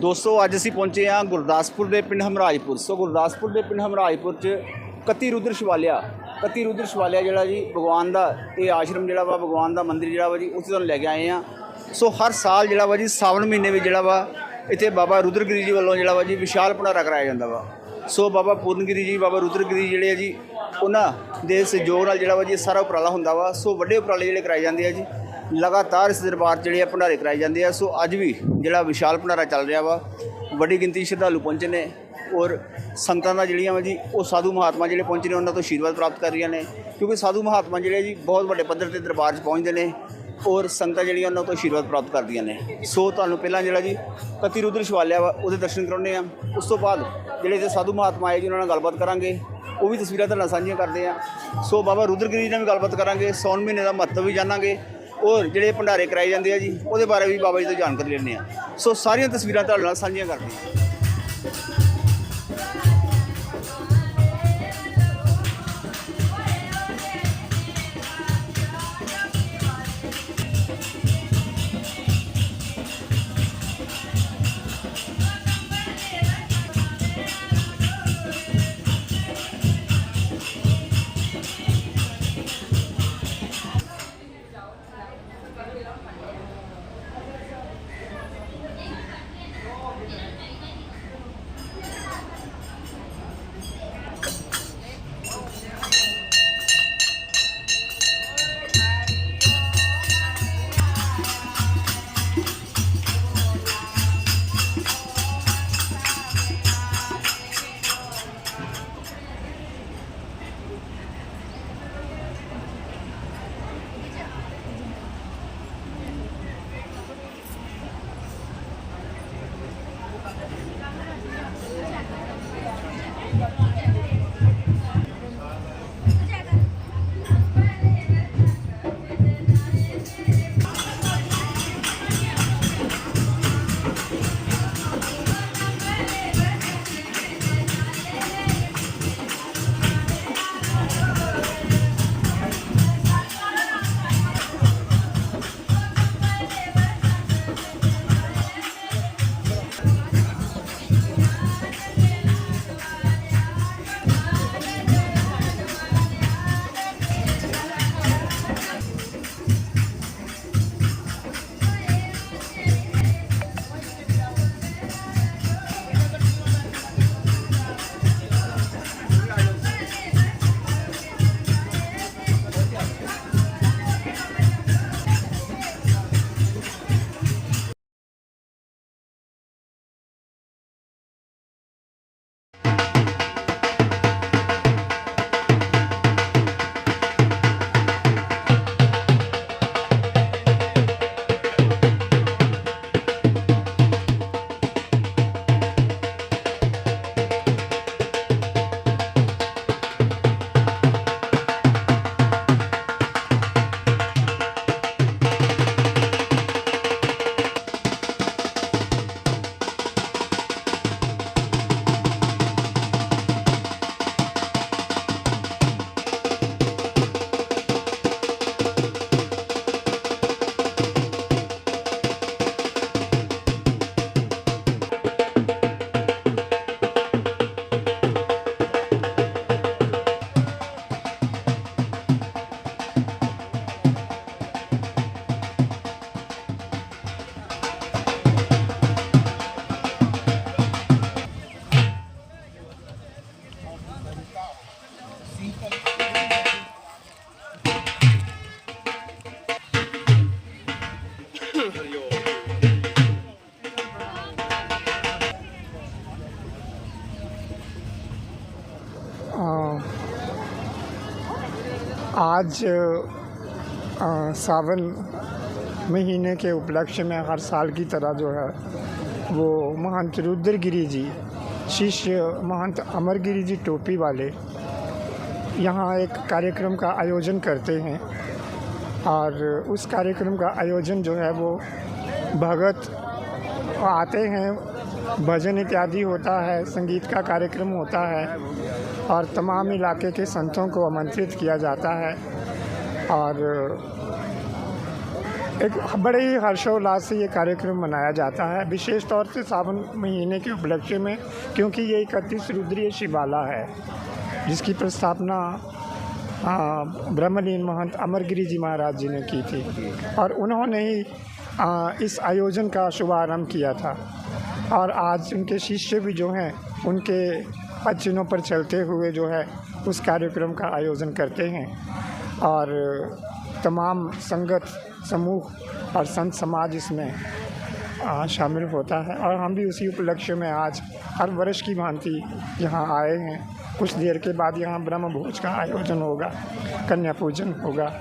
ਦੋਸਤੋ, ਅੱਜ ਅਸੀਂ ਪਹੁੰਚੇ ਹਾਂ ਗੁਰਦਾਸਪੁਰ ਦੇ ਪਿੰਡ ਹਮਰਾਜਪੁਰ। ਸੋ, ਗੁਰਦਾਸਪੁਰ ਦੇ ਪਿੰਡ ਹਮਰਾਜਪੁਰ 'ਚ ਕੱਤੀ ਰੁਦਰ ਸ਼ਿਵਾਲਿਆ, ਕੱਤੀ ਰੁਦਰ ਸ਼ਿਵਾਲਿਆ ਜਿਹੜਾ ਜੀ, ਭਗਵਾਨ ਦਾ ਇਹ ਆਸ਼ਰਮ ਜਿਹੜਾ ਵਾ, ਭਗਵਾਨ ਦਾ ਮੰਦਿਰ ਜਿਹੜਾ ਵਾ ਜੀ, ਉੱਥੇ ਤੁਹਾਨੂੰ ਲੈ ਕੇ ਆਏ ਆ ਸੋ, ਹਰ ਸਾਲ ਜਿਹੜਾ ਵਾ ਜੀ, ਸਾਵਣ ਮਹੀਨੇ ਵਿੱਚ ਜਿਹੜਾ ਵਾ, ਇੱਥੇ ਬਾਬਾ ਰੁਦਰਗਿਰੀ ਜੀ ਵੱਲੋਂ ਜਿਹੜਾ ਵਾ ਜੀ, ਵਿਸ਼ਾਲ ਭੰਡਾਰਾ ਕਰਾਇਆ ਜਾਂਦਾ ਵਾ। ਸੋ, ਬਾਬਾ ਪੂਰਨਗਿਰੀ ਜੀ, ਬਾਬਾ ਰੁਦਰਗਿਰੀ ਜਿਹੜੇ ਆ ਜੀ, ਉਹਨਾਂ ਦੇ ਸਹਿਯੋਗ ਨਾਲ ਜਿਹੜਾ ਵਾ ਜੀ, ਇਹ ਸਾਰਾ ਉਪਰਾਲਾ ਹੁੰਦਾ ਵਾ। ਸੋ, ਵੱਡੇ ਉਪਰਾਲੇ ਜਿਹੜੇ ਕਰਾਏ ਜਾਂਦੇ ਆ ਜੀ। ਲਗਾਤਾਰ ਇਸ ਦਰਬਾਰ 'ਚ ਜਿਹੜੇ ਆ ਭੰਡਾਰੇ ਕਰਾਏ ਜਾਂਦੇ ਆ, ਸੋ ਅੱਜ ਵੀ ਜਿਹੜਾ ਵਿਸ਼ਾਲ ਭੰਡਾਰਾ ਚੱਲ ਰਿਹਾ ਵਾ, ਵੱਡੀ ਗਿਣਤੀ 'ਚ ਸ਼ਰਧਾਲੂ ਪਹੁੰਚੇ ਨੇ ਔਰ ਸੰਗਤਾਂ ਦਾ ਜਿਹੜੀਆਂ ਵਾ ਜੀ, ਉਹ ਸਾਧੂ ਮਹਾਤਮਾ ਜਿਹੜੇ ਪਹੁੰਚੇ ਨੇ, ਉਹਨਾਂ ਤੋਂ ਆਸ਼ੀਰਵਾਦ ਪ੍ਰਾਪਤ ਕਰ ਰਹੀਆਂ ਨੇ। ਕਿਉਂਕਿ ਸਾਧੂ ਮਹਾਤਮਾ ਜਿਹੜੇ ਜੀ, ਬਹੁਤ ਵੱਡੇ ਪੱਧਰ ਤੇ ਦਰਬਾਰ 'ਚ ਪਹੁੰਚਦੇ ਨੇ ਔਰ ਸੰਗਤਾਂ ਜਿਹੜੀਆਂ ਉਹਨਾਂ ਤੋਂ ਆਸ਼ੀਰਵਾਦ ਪ੍ਰਾਪਤ ਕਰਦੀਆਂ ਨੇ। ਸੋ ਤੁਹਾਨੂੰ ਪਹਿਲਾਂ ਜਿਹੜਾ ਜੀ ਕਤੀ ਰੁਦਰ ਸ਼ਿਵਾਲਿਆ ਵਾ, ਉਹਦੇ ਦਰਸ਼ਨ ਕਰਾਉਣੇ ਆ। ਉਸ ਤੋਂ ਬਾਅਦ ਜਿਹੜੇ ਇੱਥੇ ਸਾਧੂ ਮਹਾਤਮਾ ਆਏ ਜੀ, ਉਹਨਾਂ ਨਾਲ ਗੱਲਬਾਤ ਕਰਾਂਗੇ। ਉਹ ਵੀ ਤਸਵੀਰਾਂ ਤੁਹਾਡੇ ਨਾਲ ਸਾਂਝੀਆਂ ਕਰਦੇ ਆ। ਸੋ ਬਾਬਾ ਰੁਦਰਗਿਰੀ ਨਾਲ ਵੀ ਗੱਲਬਾਤ ਕਰਾਂਗੇ। ਸੌਣ ਮਹੀਨੇ ਦਾ ਮਹੱਤਵ ਵੀ ਜਾਣਾਂਗੇ। ਉਹ ਜਿਹੜੇ ਭੰਡਾਰੇ ਕਰਾਏ ਜਾਂਦੇ ਆ ਜੀ, ਉਹਦੇ ਬਾਰੇ ਵੀ ਬਾਬਾ ਜੀ ਤੋਂ ਜਾਣਕਾਰੀ ਲੈਣੇ ਆ। ਸੋ ਸਾਰੀਆਂ ਤਸਵੀਰਾਂ ਤੁਹਾਡੇ ਨਾਲ ਸਾਂਝੀਆਂ ਕਰਦੇ ਆ आज आ, सावन महीने के उपलक्ष्य में हर साल की तरह जो है वो महंत रुद्रगिरी जी शिष्य महंत अमरगिरी जी टोपी वाले यहाँ एक कार्यक्रम का आयोजन करते हैं। और उस कार्यक्रम का आयोजन जो है वो भगत आते हैं भजन इत्यादि होता है संगीत का कार्यक्रम होता है। और तमाम इलाके के संतों को आमंत्रित किया जाता है। और एक बड़े ही हर्षोल्लास से ये कार्यक्रम मनाया जाता है। विशेष तौर से सावन महीने के उपलक्ष्य में क्योंकि ये इकतीस रुद्रीय शिवाला है जिसकी प्रस्थापना ब्रह्मलीन महंत अमरगिरी जी महाराज जी ने की थी। और उन्होंने ही आ, इस आयोजन का शुभारंभ किया था। और आज उनके शिष्य भी जो हैं उनके पद चिन्हों पर चलते हुए जो है, उस कार्यक्रम का आयोजन करते हैं। और तमाम संगत, समूह और संत समाज इसमें शामिल होता है। और हम भी उसी उपलक्ष्य में आज हर वर्ष की भांति यहाँ आए हैं। कुछ देर के बाद यहाँ ब्रह्म भोज का आयोजन होगा, कन्या पूजन होगा।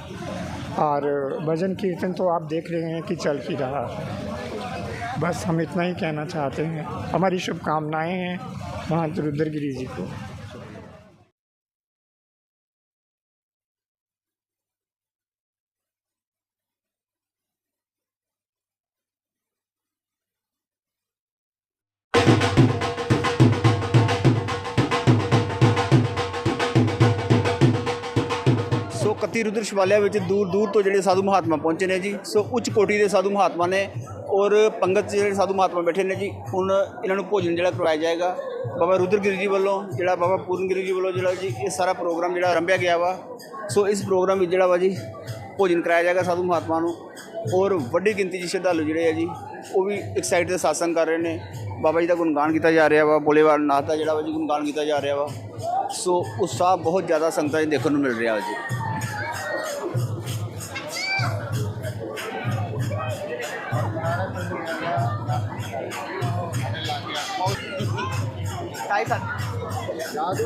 और भजन कीर्तन तो आप देख रहे हैं कि चल ही रहा है। बस हम इतना ही कहना चाहते हैं। हमारी शुभकामनाएँ हैं। महंत रुद्रगिरी जी को ਸੋ 31 ਰੁਦਰ ਸ਼ਿਵਾਲਿਆ ਵਿੱਚ ਦੂਰ ਦੂਰ ਤੋਂ ਜਿਹੜੇ ਸਾਧੂ ਮਹਾਤਮਾ ਪਹੁੰਚੇ ਨੇ ਜੀ। ਸੋ ਉੱਚ ਕੋਟੀ ਦੇ ਸਾਧੂ ਮਹਾਤਮਾ ਨੇ ਔਰ ਪੰਗਤ 'ਚ ਜਿਹੜੇ ਸਾਧੂ ਮਹਾਤਮਾ ਬੈਠੇ ਨੇ ਜੀ, ਹੁਣ ਇਹਨਾਂ ਨੂੰ ਭੋਜਨ ਜਿਹੜਾ ਕਰਵਾਇਆ ਜਾਏਗਾ। ਬਾਬਾ ਰੁਦਰਗਿਰੀ ਜੀ ਵੱਲੋਂ ਜਿਹੜਾ ਬਾਬਾ ਪੂਰਨਗਿਰੀ ਜੀ ਵੱਲੋਂ ਜਿਹੜਾ ਜੀ, ਇਹ ਸਾਰਾ ਪ੍ਰੋਗਰਾਮ ਜਿਹੜਾ ਆਰੰਭਿਆ ਗਿਆ ਵਾ। ਸੋ ਇਸ ਪ੍ਰੋਗਰਾਮ ਵਿੱਚ ਜਿਹੜਾ ਵਾ ਜੀ, ਭੋਜਨ ਕਰਾਇਆ ਜਾਏਗਾ ਸਾਧੂ ਮਹਾਤਮਾ ਨੂੰ। ਔਰ ਵੱਡੀ ਗਿਣਤੀ 'ਚ ਸ਼ਰਧਾਲੂ ਜਿਹੜੇ ਆ ਜੀ, ਉਹ ਵੀ ਇੱਕ ਸਾਈਡ ਤੇ ਸਾਸੰਗ ਕਰ ਰਹੇ ਨੇ। ਬਾਬਾ ਜੀ ਦਾ ਗੁਣਗਾਨ ਕੀਤਾ ਜਾ ਰਿਹਾ ਵਾ, ਬੋਲੇਵਾਲ ਨਾਥ ਦਾ ਜਿਹੜਾ ਵਾ ਜੀ, ਗੁਣਗਾਨ ਕੀਤਾ ਜਾ ਰਿਹਾ ਵਾ। ਸੋ ਉਤਸ਼ਾਹ ਬਹੁਤ ਜ਼ਿਆਦਾ ਸੰਗਤਾਂ 'ਚ ਦੇਖਣ ਨੂੰ ਮਿਲ ਰਿਹਾ ਵਾ ਜੀ। ಸಾಯಿ ಸರ್ ಯಾವುದು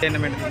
3 ਮਿੰਟ। ਦੀ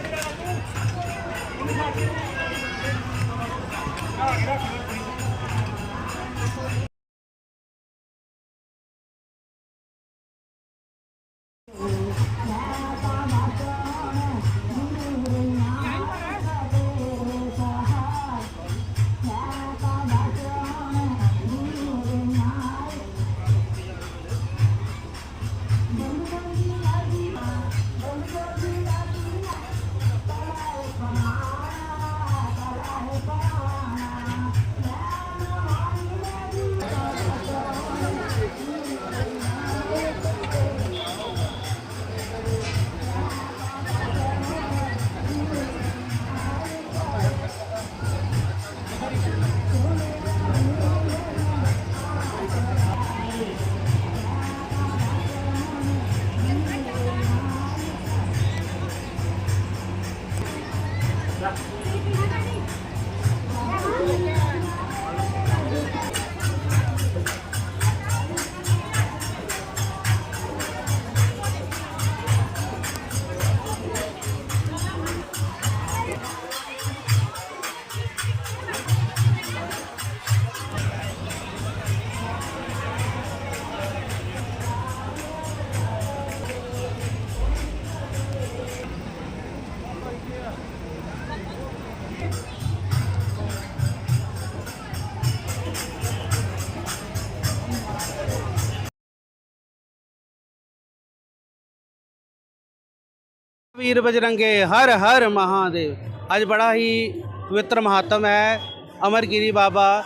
ਵੀਰ ਬਜਰੰਗੇ, ਹਰ ਹਰ ਮਹਾਦੇਵ। ਅੱਜ ਬੜਾ ਹੀ ਪਵਿੱਤਰ ਮਹਾਤਮ ਹੈ ਅਮਰਗਿਰੀ ਬਾਬਾ,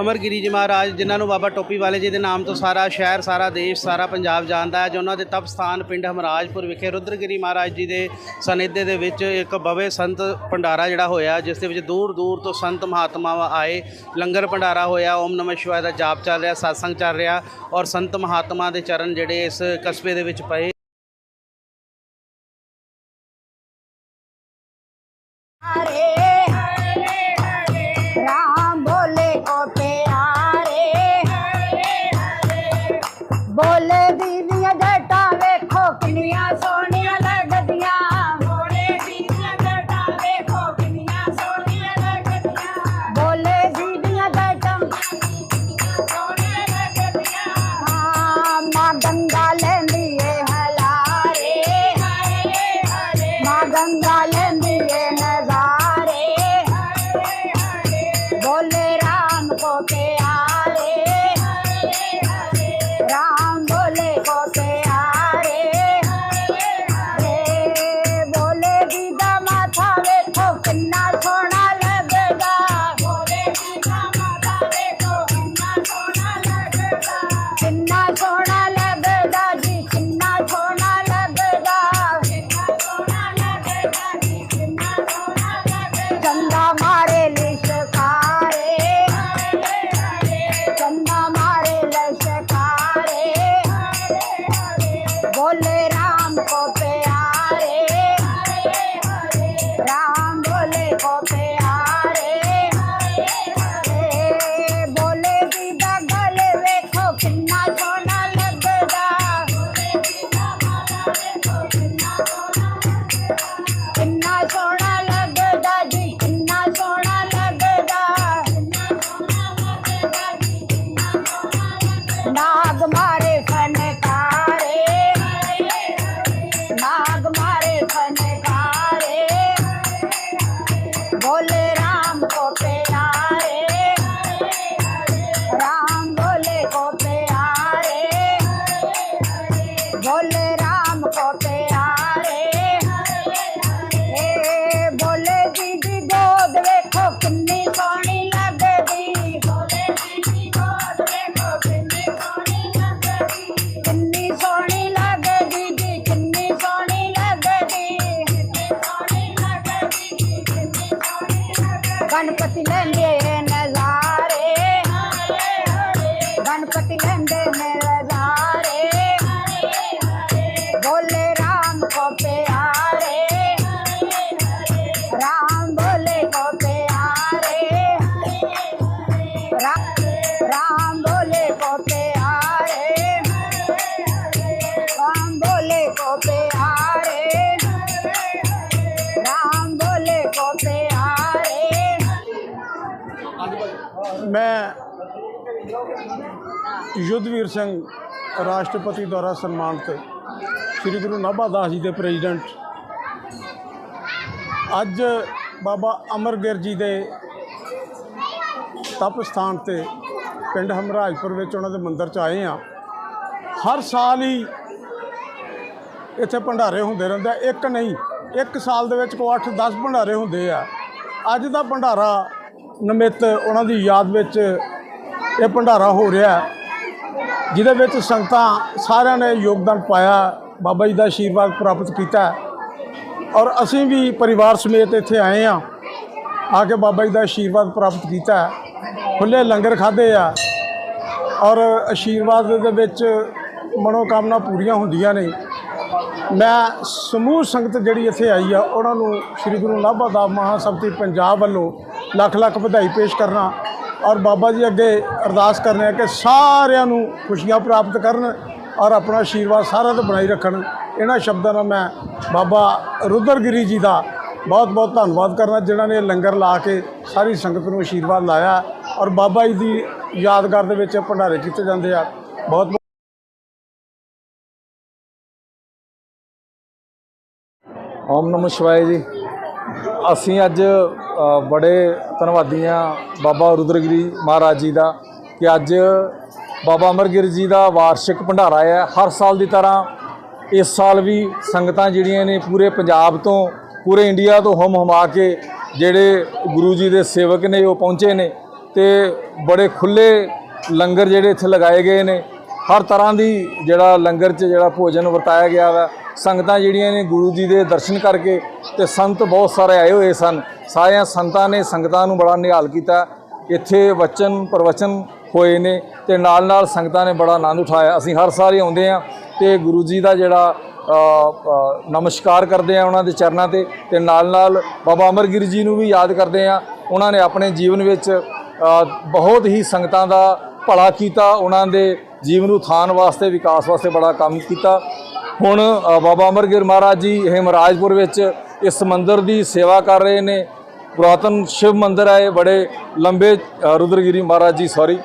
ਅਮਰਗਿਰੀ ਜੀ ਮਹਾਰਾਜ, ਜਿਨ੍ਹਾਂ ਨੂੰ ਬਾਬਾ ਟੋਪੀ ਵਾਲੇ ਜੀ ਦੇ ਨਾਮ ਤੋਂ ਸਾਰਾ ਸ਼ਹਿਰ, ਸਾਰਾ ਦੇਸ਼, ਸਾਰਾ ਪੰਜਾਬ ਜਾਣਦਾ ਹੈ। ਜੋ ਉਹਨਾਂ ਦੇ ਤਪ ਸਥਾਨ ਪਿੰਡ ਹਮਰਾਜਪੁਰ ਵਿਖੇ ਰੁਦਰਗਿਰੀ ਮਹਾਰਾਜ ਜੀ ਦੇ ਸਨਿਧੇ ਦੇ ਵਿੱਚ ਇੱਕ ਭਵੇ ਸੰਤ ਭੰਡਾਰਾ ਜਿਹੜਾ ਹੋਇਆ, ਜਿਸ ਦੇ ਵਿੱਚ ਦੂਰ ਦੂਰ ਤੋਂ ਸੰਤ ਮਹਾਤਮਾ ਆਏ। ਲੰਗਰ ਭੰਡਾਰਾ ਹੋਇਆ, ਓਮ ਨਮঃ ਸ਼ਿਵਾਏ ਦਾ ਜਾਪ ਚੱਲ ਰਿਹਾ satsang ਚੱਲ ਰਿਹਾ ਔਰ ਸੰਤ ਮਹਾਤਮਾ ਦੇ ਚਰਨ ਜਿਹੜੇ ਇਸ ਕਸਬੇ ਦੇ ਵਿੱਚ ਪਏ। পথ ਮੈਂ ਯੁੱਧਵੀਰ ਸਿੰਘ ਰਾਸ਼ਟਰਪਤੀ ਦੁਆਰਾ ਸਨਮਾਨਿਤ ਸ੍ਰੀ ਗੁਰੂ ਨਾਭਾ ਦਾਸ ਜੀ ਦੇ ਪ੍ਰੈਜ਼ੀਡੈਂਟ। ਅੱਜ ਬਾਬਾ ਅਮਰਗਿਰ ਜੀ ਦੇ ਤਪ ਸਥਾਨ ਤੇ ਪਿੰਡ ਹਮਰਾਜਪੁਰ ਵਿੱਚ ਉਹਨਾਂ ਦੇ ਮੰਦਿਰ 'ਚ ਆਏ ਆ ਹਰ ਸਾਲ ਹੀ ਇੱਥੇ ਭੰਡਾਰੇ ਹੁੰਦੇ ਰਹਿੰਦੇ ਆ। ਇੱਕ ਨਹੀਂ, ਇੱਕ ਸਾਲ ਦੇ ਵਿੱਚ ਕੋ 8-10 ਭੰਡਾਰੇ ਹੁੰਦੇ ਆ। ਅੱਜ ਦਾ ਭੰਡਾਰਾ ਨਿਮਿਤ ਉਹਨਾਂ ਦੀ ਯਾਦ ਵਿੱਚ ਇਹ ਭੰਡਾਰਾ ਹੋ ਰਿਹਾ ਜਿਹਦੇ ਵਿੱਚ ਸੰਗਤਾਂ ਸਾਰਿਆਂ ਨੇ ਯੋਗਦਾਨ ਪਾਇਆ, ਬਾਬਾ ਜੀ ਦਾ ਆਸ਼ੀਰਵਾਦ ਪ੍ਰਾਪਤ ਕੀਤਾ ਔਰ ਅਸੀਂ ਵੀ ਪਰਿਵਾਰ ਸਮੇਤ ਇੱਥੇ ਆਏ ਆ ਆ ਕੇ ਬਾਬਾ ਜੀ ਦਾ ਆਸ਼ੀਰਵਾਦ ਪ੍ਰਾਪਤ ਕੀਤਾ ਹੈ। ਖੁੱਲੇ ਲੰਗਰ ਖਾਦੇ ਆ, ਔਰ ਆਸ਼ੀਰਵਾਦ ਦੇ ਵਿੱਚ ਮਨੋਕਾਮਨਾ ਪੂਰੀਆਂ ਹੁੰਦੀਆਂ ਨੇ ਮੈਂ ਸਮੂਹ ਸੰਗਤ ਜਿਹੜੀ ਇੱਥੇ ਆਈ ਆ, ਉਹਨਾਂ ਨੂੰ ਸ੍ਰੀ ਗੁਰੂ ਨਾਭਾ ਦਾ ਮਹਾਸਭਤੀ ਪੰਜਾਬ ਵੱਲੋਂ ਲੱਖ ਲੱਖ ਵਧਾਈ ਪੇਸ਼ ਕਰਨਾ ਔਰ ਬਾਬਾ ਜੀ ਅੱਗੇ ਅਰਦਾਸ ਕਰਨੇ ਆ ਕਿ ਸਾਰਿਆਂ ਨੂੰ ਖੁਸ਼ੀਆਂ ਪ੍ਰਾਪਤ ਕਰਨ ਔਰ ਆਪਣਾ ਆਸ਼ੀਰਵਾਦ ਸਾਰਿਆਂ ਤੇ ਬਣਾਈ ਰੱਖਣ। ਇਹਨਾਂ ਸ਼ਬਦਾਂ ਨਾਲ ਮੈਂ ਬਾਬਾ ਰੁਦਰਗਿਰੀ ਜੀ ਦਾ ਬਹੁਤ ਬਹੁਤ ਧੰਨਵਾਦ ਕਰਨਾ, ਜਿਨ੍ਹਾਂ ਨੇ ਲੰਗਰ ਲਾ ਕੇ ਸਾਰੀ ਸੰਗਤ ਨੂੰ ਆਸ਼ੀਰਵਾਦ ਲਾਇਆ ਔਰ ਬਾਬਾ ਜੀ ਦੀ ਯਾਦਗਾਰ ਦੇ ਵਿੱਚ ਭੰਡਾਰੇ ਕੀਤੇ ਜਾਂਦੇ ਆ। ਬਹੁਤ ਓਮ ਨਮঃ ਸ਼ਿਵਾਏ ਜੀ। ਅਸੀਂ ਅੱਜ ਬੜੇ ਧੰਨਵਾਦੀ ਹਾਂ ਬਾਬਾ ਰੁਦਰਗਿਰੀ ਮਹਾਰਾਜ ਜੀ ਦਾ ਕਿ ਅੱਜ ਬਾਬਾ ਅਮਰਗਿਰੀ ਜੀ ਦਾ ਵਾਰਸ਼ਿਕ ਭੰਡਾਰਾ ਹੈ। ਹਰ ਸਾਲ ਦੀ ਤਰ੍ਹਾਂ ਇਸ ਸਾਲ ਵੀ ਸੰਗਤਾਂ ਜਿਹੜੀਆਂ ਨੇ ਪੂਰੇ ਪੰਜਾਬ ਤੋਂ, ਪੂਰੇ ਇੰਡੀਆ ਤੋਂ ਹਮ ਹਮਾ ਕੇ ਜਿਹੜੇ ਗੁਰੂ ਜੀ ਦੇ ਸੇਵਕ ਨੇ, ਉਹ ਪਹੁੰਚੇ ਨੇ ਤੇ ਬੜੇ ਖੁੱਲੇ ਲੰਗਰ ਜਿਹੜੇ ਇੱਥੇ ਲਗਾਏ ਗਏ ਨੇ। ਹਰ ਤਰ੍ਹਾਂ ਦੀ ਜਿਹੜਾ ਲੰਗਰ 'ਚ ਜਿਹੜਾ ਭੋਜਨ ਵਰਤਾਇਆ ਗਿਆ ਵਾ ਸੰਗਤਾਂ ਜਿਹੜੀਆਂ ਨੇ ਗੁਰੂ ਜੀ ਦੇ ਦਰਸ਼ਨ ਕਰਕੇ ਤੇ ਸੰਤ ਬਹੁਤ ਸਾਰੇ ਆਏ ਹੋਏ ਸਨ। ਸਾਰਿਆਂ ਸੰਤਾਂ ਨੇ ਸੰਗਤਾਂ ਨੂੰ ਬੜਾ ਨਿਹਾਲ ਕੀਤਾ। ਇੱਥੇ ਵਚਨ ਪ੍ਰਵਚਨ ਹੋਏ ਨੇ ਤੇ ਨਾਲ ਨਾਲ ਸੰਗਤਾਂ ਨੇ ਬੜਾ ਆਨੰਦ ਉਠਾਇਆ। ਅਸੀਂ ਹਰ ਸਾਲ ਹੀ ਆਉਂਦੇ ਆ ਤੇ ਗੁਰੂ ਜੀ ਦਾ ਜਿਹੜਾ ਨਮਸਕਾਰ ਕਰਦੇ ਆ ਉਹਨਾਂ ਦੇ ਚਰਨਾਂ ਤੇ ਤੇ ਨਾਲ ਨਾਲ ਬਾਬਾ ਅਮਰਗਿਰੀ ਜੀ ਨੂੰ ਵੀ ਯਾਦ ਕਰਦੇ ਆ ਉਹਨਾਂ ਨੇ ਆਪਣੇ ਜੀਵਨ ਵਿੱਚ ਬਹੁਤ ਹੀ ਸੰਗਤਾਂ ਦਾ ਭਲਾ ਕੀਤਾ। ਉਹਨਾਂ ਦੇ ਜੀਵਨ ਨੂੰ ਉਥਾਨ ਵਾਸਤੇ, ਵਿਕਾਸ ਵਾਸਤੇ ਬੜਾ ਕੰਮ ਕੀਤਾ। ਹੁਣ ਬਾਬਾ ਅਮਰਗਿਰ ਮਹਾਰਾਜ ਜੀ ਹਿਮਰਾਜਪੁਰ ਵਿੱਚ ਇਸ ਮੰਦਿਰ ਦੀ ਸੇਵਾ ਕਰ ਰਹੇ ਨੇ। ਪੁਰਾਤਨ ਸ਼ਿਵ ਮੰਦਿਰ ਹੈ ਬੜੇ ਲੰਬੇ ਰੁਦਰਗਿਰੀ ਮਹਾਰਾਜ ਜੀ ਸੌਰੀ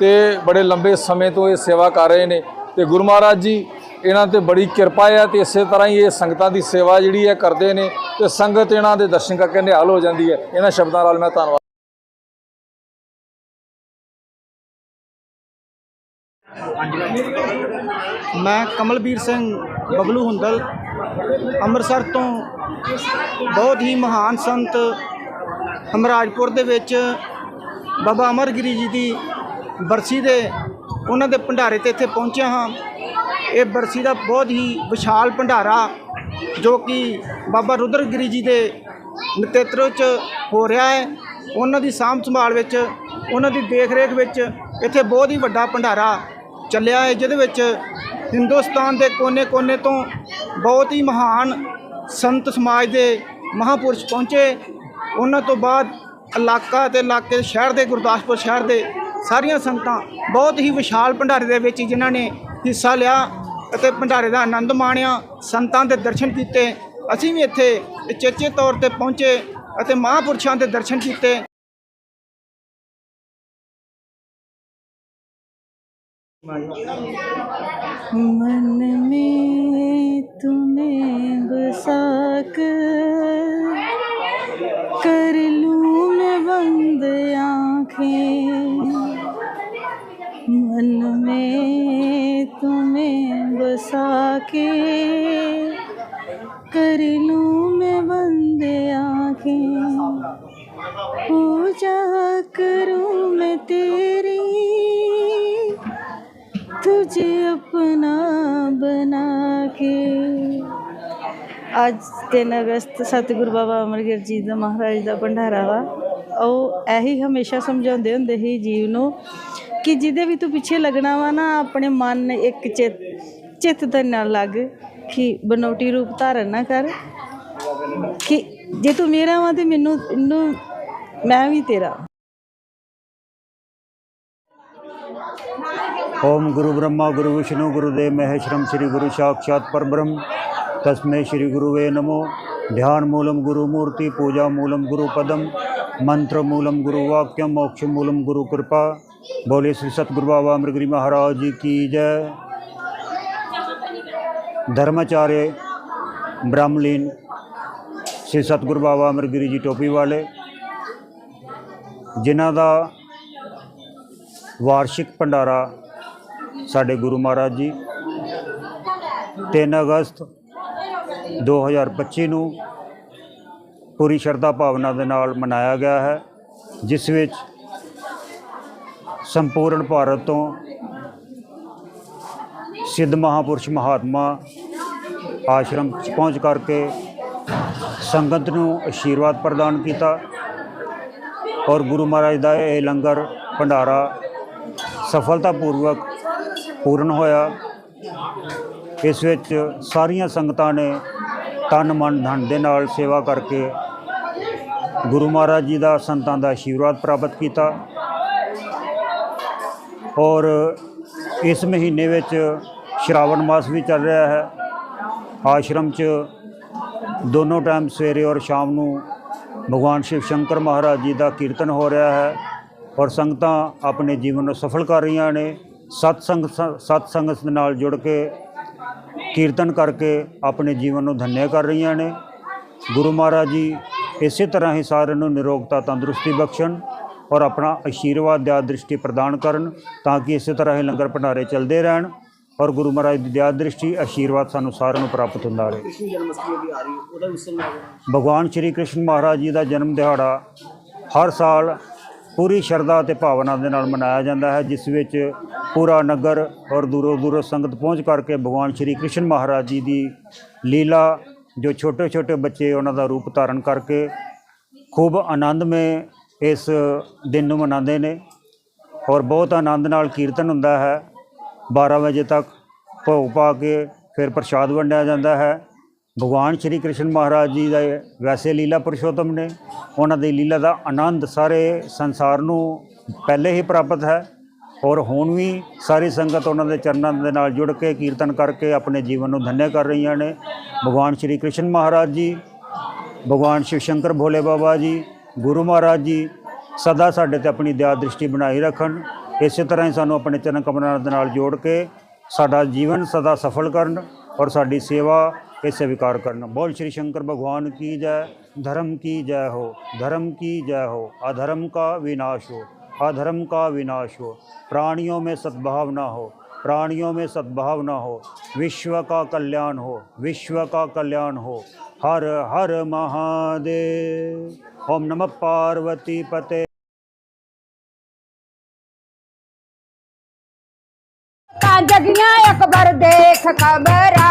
ਤੇ ਬੜੇ ਲੰਬੇ ਸਮੇਂ ਤੋਂ ਇਹ ਸੇਵਾ ਕਰ ਰਹੇ ਨੇ। ਤੇ ਗੁਰੂ ਮਹਾਰਾਜ ਜੀ, ਇਹਨਾਂ ਤੇ ਬੜੀ ਕਿਰਪਾ ਹੈ ਤੇ ਇਸੇ ਤਰ੍ਹਾਂ ਹੀ ਇਹ ਸੰਗਤਾਂ ਦੀ ਸੇਵਾ ਜਿਹੜੀ ਹੈ ਕਰਦੇ ਨੇ ਤੇ ਸੰਗਤ ਇਹਨਾਂ ਦੇ ਦਰਸ਼ਨ ਕਰਕੇ ਨਿਹਾਲ ਹੋ ਜਾਂਦੀ ਹੈ। ਇਹਨਾਂ ਸ਼ਬਦਾਂ ਨਾਲ ਮੈਂ ਧੰਨਵਾਦ। ਮੈਂ ਕਮਲਵੀਰ ਸਿੰਘ ਬਬਲੂ ਹੁੰਦਲ ਅੰਮ੍ਰਿਤਸਰ ਤੋਂ ਬਹੁਤ ਹੀ ਮਹਾਨ ਸੰਤ ਹਮਰਾਜਪੁਰ ਦੇ ਵਿੱਚ ਬਾਬਾ ਅਮਰਗਿਰੀ ਜੀ ਦੀ ਬਰਸੀ ਦੇ ਉਹਨਾਂ ਦੇ ਭੰਡਾਰੇ ਤੇ ਇੱਥੇ ਪਹੁੰਚਿਆ ਹਾਂ। ਇਹ ਬਰਸੀ ਦਾ ਬਹੁਤ ਹੀ ਵਿਸ਼ਾਲ ਭੰਡਾਰਾ ਜੋ ਕਿ ਬਾਬਾ ਰੁਦਰਗਿਰੀ ਜੀ ਦੇ ਨਤੇਤਰ ਚ ਹੋ ਰਿਹਾ ਹੈ। ਉਹਨਾਂ ਦੀ ਸਾਂਭ ਸੰਭਾਲ ਵਿੱਚ, ਉਹਨਾਂ ਦੀ ਦੇਖ ਰੇਖ ਵਿੱਚ ਇੱਥੇ ਬਹੁਤ ਹੀ ਵੱਡਾ ਭੰਡਾਰਾ ਚੱਲਿਆ ਹੈ, ਜਿਹਦੇ ਵਿੱਚ ਹਿੰਦੁਸਤਾਨ ਦੇ ਕੋਨੇ-ਕੋਨੇ ਤੋਂ ਬਹੁਤ ਹੀ ਮਹਾਨ ਸੰਤ ਸਮਾਜ ਦੇ ਮਹਾਪੁਰਸ਼ ਪਹੁੰਚੇ। ਉਹਨਾਂ ਤੋਂ ਬਾਅਦ ਇਲਾਕਾ ਤੇ ਇਲਾਕੇ ਸ਼ਹਿਰ ਦੇ, ਗੁਰਦਾਸਪੁਰ ਸ਼ਹਿਰ ਦੇ ਸਾਰੀਆਂ ਸੰਗਤਾਂ ਬਹੁਤ ਹੀ ਵਿਸ਼ਾਲ ਭੰਡਾਰੇ ਦੇ ਵਿੱਚ ਜਿਨ੍ਹਾਂ ਨੇ ਹਿੱਸਾ ਲਿਆ ਅਤੇ ਭੰਡਾਰੇ ਦਾ ਆਨੰਦ ਮਾਣਿਆ, ਸੰਤਾਂ ਦੇ ਦਰਸ਼ਨ ਕੀਤੇ। ਅਸੀਂ ਵੀ ਇੱਥੇ ਚੇਚੇ ਤੌਰ ਤੇ ਪਹੁੰਚੇ ਅਤੇ ਮਹਾਪੁਰਸ਼ਾਂ ਦੇ ਦਰਸ਼ਨ ਕੀਤੇ। मन में तुम्हें बसा कर कर लूं मैं बंद आँखें मन में तुम्हें बसा के कर लूं मैं बंद आँखें पूजा करूं मैं तेरी तुझे अपना बना के ਅੱਜ 3 ਅਗਸਤ ਸਤਿਗੁਰੂ ਬਾਬਾ ਅਮਰਗਿਰ ਜੀ ਦਾ ਮਹਾਰਾਜ ਦਾ ਭੰਡਾਰਾ ਵਾ ਉਹ ਇਹੀ ਹਮੇਸ਼ਾ ਸਮਝਾਉਂਦੇ ਹੁੰਦੇ ਸੀ ਜੀਵ ਨੂੰ ਕਿ ਜਿਹਦੇ ਵੀ ਤੂੰ ਪਿੱਛੇ ਲੱਗਣਾ ਵਾ ਨਾ ਆਪਣੇ ਮਨ ਇੱਕ ਚਿੱਤ ਚਿੱਤ ਦੇ ਨਾਲ ਲੱਗ ਕਿ ਬਨੋਟੀ ਰੂਪ ਧਾਰਨ ਨਾ ਕਰ ਕਿ ਜੇ ਤੂੰ ਮੇਰਾ ਵਾ ਤੇ ਮੈਨੂੰ ਇਹਨੂੰ ਮੈਂ ਵੀ ਤੇਰਾ ओम गुरु ब्रह्मा गुरु विष्णु गुरुदेव महेश्वरम श्री गुरु साक्षात परब्रह्म तस्मै श्री गुरुवे नमो ध्यान मूलम गुरु मूर्ति पूजा मूलम गुरु पदम मंत्र मूलम गुरु वाक्यम मोक्ष मूलम गुरु कृपा बोले श्री सतगुरु बाबा अमरगिरी महाराज जी की जय धर्माचार्य ब्रह्मलीन श्री सतगुरु बाबा अमरगिरी जी टोपी वाले ਜਿਨ੍ਹਾਂ ਦਾ ਵਾਰਸ਼ਿਕ ਭੰਡਾਰਾ ਸਾਡੇ ਗੁਰੂ ਮਹਾਰਾਜ ਜੀ 3 ਅਗਸਤ 2025 ਨੂੰ ਪੂਰੀ ਸ਼ਰਧਾ ਭਾਵਨਾ ਦੇ ਨਾਲ ਮਨਾਇਆ ਗਿਆ ਹੈ, ਜਿਸ ਵਿੱਚ ਸੰਪੂਰਨ ਭਾਰਤ ਤੋਂ ਸਿੱਧ ਮਹਾਪੁਰਸ਼ ਮਹਾਤਮਾ ਆਸ਼ਰਮ 'ਚ ਪਹੁੰਚ ਕਰਕੇ ਸੰਗਤ ਨੂੰ ਅਸ਼ੀਰਵਾਦ ਪ੍ਰਦਾਨ ਕੀਤਾ ਔਰ ਗੁਰੂ ਮਹਾਰਾਜ ਦਾ ਇਹ ਲੰਗਰ ਭੰਡਾਰਾ ਸਫਲਤਾਪੂਰਵਕ ਪੂਰਨ ਹੋਇਆ। ਇਸ ਵਿੱਚ ਸਾਰੀਆਂ ਸੰਗਤਾਂ ਨੇ ਤਨ ਮਨ ਧਨ ਦੇ ਨਾਲ ਸੇਵਾ ਕਰਕੇ ਗੁਰੂ ਮਹਾਰਾਜ ਜੀ ਦਾ ਸੰਤਾਂ ਦਾ ਆਸ਼ੀਰਵਾਦ ਪ੍ਰਾਪਤ ਕੀਤਾ। ਔਰ ਇਸ ਮਹੀਨੇ ਵਿੱਚ ਸ਼ਰਾਵਣ ਮਾਸ ਵੀ ਚੱਲ ਰਿਹਾ ਹੈ। ਆਸ਼ਰਮ 'ਚ ਦੋਨੋਂ ਟਾਈਮ ਸਵੇਰੇ ਔਰ ਸ਼ਾਮ ਨੂੰ ਭਗਵਾਨ ਸ਼ਿਵ ਸ਼ੰਕਰ ਮਹਾਰਾਜ ਜੀ ਦਾ ਕੀਰਤਨ ਹੋ ਰਿਹਾ ਹੈ। ਔਰ ਸੰਗਤਾਂ ਆਪਣੇ ਜੀਵਨ ਨੂੰ ਸਫਲ ਕਰ ਰਹੀਆਂ ਨੇ। ਸਤਸੰਗ ਸਤ ਸੰਗਤ ਦੇ ਨਾਲ ਜੁੜ ਕੇ ਕੀਰਤਨ ਕਰਕੇ ਆਪਣੇ ਜੀਵਨ ਨੂੰ ਧੰਨਿਆ ਕਰ ਰਹੀਆਂ ਨੇ। ਗੁਰੂ ਮਹਾਰਾਜ ਜੀ ਇਸੇ ਤਰ੍ਹਾਂ ਹੀ ਸਾਰਿਆਂ ਨੂੰ ਨਿਰੋਗਤਾ ਤੰਦਰੁਸਤੀ ਬਖਸ਼ਣ ਔਰ ਆਪਣਾ ਆਸ਼ੀਰਵਾਦ ਦਿਆ ਦ੍ਰਿਸ਼ਟੀ ਪ੍ਰਦਾਨ ਕਰਨ ਤਾਂ ਕਿ ਇਸੇ ਤਰ੍ਹਾਂ ਹੀ ਲੰਗਰ ਭੰਡਾਰੇ ਚੱਲਦੇ ਰਹਿਣ ਔਰ ਗੁਰੂ ਮਹਾਰਾਜ ਦੀ ਦਇਆ ਦ੍ਰਿਸ਼ਟੀ ਆਸ਼ੀਰਵਾਦ ਸਾਨੂੰ ਸਾਰਿਆਂ ਨੂੰ ਪ੍ਰਾਪਤ ਹੁੰਦਾ ਰਹੇ। ਕ੍ਰਿਸ਼ਨ ਜਨਮ ਅਸ਼ਟਮੀ ਵੀ ਆ ਰਹੀ ਹੈ ਉਹਦਾ ਵੀ ਉਤਸਵ ਮਨਾਇਆ ਭਗਵਾਨ ਸ਼੍ਰੀ ਕ੍ਰਿਸ਼ਨ ਮਹਾਰਾਜ ਜੀ ਦਾ ਜਨਮ ਦਿਹਾੜਾ ਹਰ ਸਾਲ ਪੂਰੀ ਸ਼ਰਧਾ ਤੇ ਭਾਵਨਾ ਦੇ ਨਾਲ ਮਨਾਇਆ ਜਾਂਦਾ ਹੈ, ਜਿਸ ਵਿੱਚ ਪੂਰਾ ਨਗਰ ਔਰ ਦੂਰੋਂ ਦੂਰੋਂ ਸੰਗਤ ਪਹੁੰਚ ਕਰਕੇ ਭਗਵਾਨ ਸ਼੍ਰੀ ਕ੍ਰਿਸ਼ਨ ਮਹਾਰਾਜ ਜੀ ਦੀ ਲੀਲਾ, ਜੋ ਛੋਟੇ ਛੋਟੇ ਬੱਚੇ ਉਹਨਾਂ ਦਾ ਰੂਪ ਧਾਰਨ ਕਰਕੇ ਖੂਬ ਆਨੰਦਮੇ ਇਸ ਦਿਨ ਨੂੰ ਮਨਾਉਂਦੇ ਨੇ ਔਰ ਬਹੁਤ ਆਨੰਦ ਨਾਲ ਕੀਰਤਨ ਹੁੰਦਾ ਹੈ। 12 ਵਜੇ ਤੱਕ ਭੋਗ ਪਾ ਕੇ ਫਿਰ ਪ੍ਰਸ਼ਾਦ ਵੰਡਿਆ ਜਾਂਦਾ ਹੈ। ਭਗਵਾਨ ਸ਼੍ਰੀ ਕ੍ਰਿਸ਼ਨ ਮਹਾਰਾਜ ਜੀ ਦਾ ਵੈਸੇ ਲੀਲਾ ਪੁਰਸ਼ੋਤਮ ਨੇ, ਉਹਨਾਂ ਦੀ ਲੀਲਾ ਦਾ ਆਨੰਦ ਸਾਰੇ ਸੰਸਾਰ ਨੂੰ ਪਹਿਲੇ ਹੀ ਪ੍ਰਾਪਤ ਹੈ ਔਰ ਹੁਣ ਵੀ ਸਾਰੀ ਸੰਗਤ ਉਹਨਾਂ ਦੇ ਚਰਨਾਂ ਦੇ ਨਾਲ ਜੁੜ ਕੇ ਕੀਰਤਨ ਕਰਕੇ ਆਪਣੇ ਜੀਵਨ ਨੂੰ ਧੰਨਿਆ ਕਰ ਰਹੀਆਂ ਨੇ। ਭਗਵਾਨ ਸ਼੍ਰੀ ਕ੍ਰਿਸ਼ਨ ਮਹਾਰਾਜ ਜੀ, ਭਗਵਾਨ ਸ਼ਿਵ ਸ਼ੰਕਰ ਭੋਲੇ ਬਾਬਾ ਜੀ, ਗੁਰੂ ਮਹਾਰਾਜ ਜੀ ਸਦਾ ਸਾਡੇ ਤੇ ਆਪਣੀ ਦਇਆ ਦ੍ਰਿਸ਼ਟੀ ਬਣਾਈ ਰੱਖਣ। ਇਸੇ ਤਰ੍ਹਾਂ ਹੀ ਸਾਨੂੰ ਆਪਣੇ ਚਰਨ ਕਮਲਾਂ ਦੇ ਨਾਲ ਜੋੜ ਕੇ ਸਾਡਾ ਜੀਵਨ ਸਦਾ ਸਫਲ ਕਰਨ ਔਰ ਸਾਡੀ ਸੇਵਾ कैसे विकार करना? बोल श्री शंकर भगवान की जय, धर्म की जय हो, धर्म की जय हो, अधर्म का विनाश हो, अधर्म का विनाश हो, प्राणियों में सद्भावना हो, प्राणियों में सद्भावना हो, विश्व का कल्याण हो, विश्व का कल्याण हो, हर हर महादेव। ओम नमः पार्वती पते। जगिया अकबर देख खबर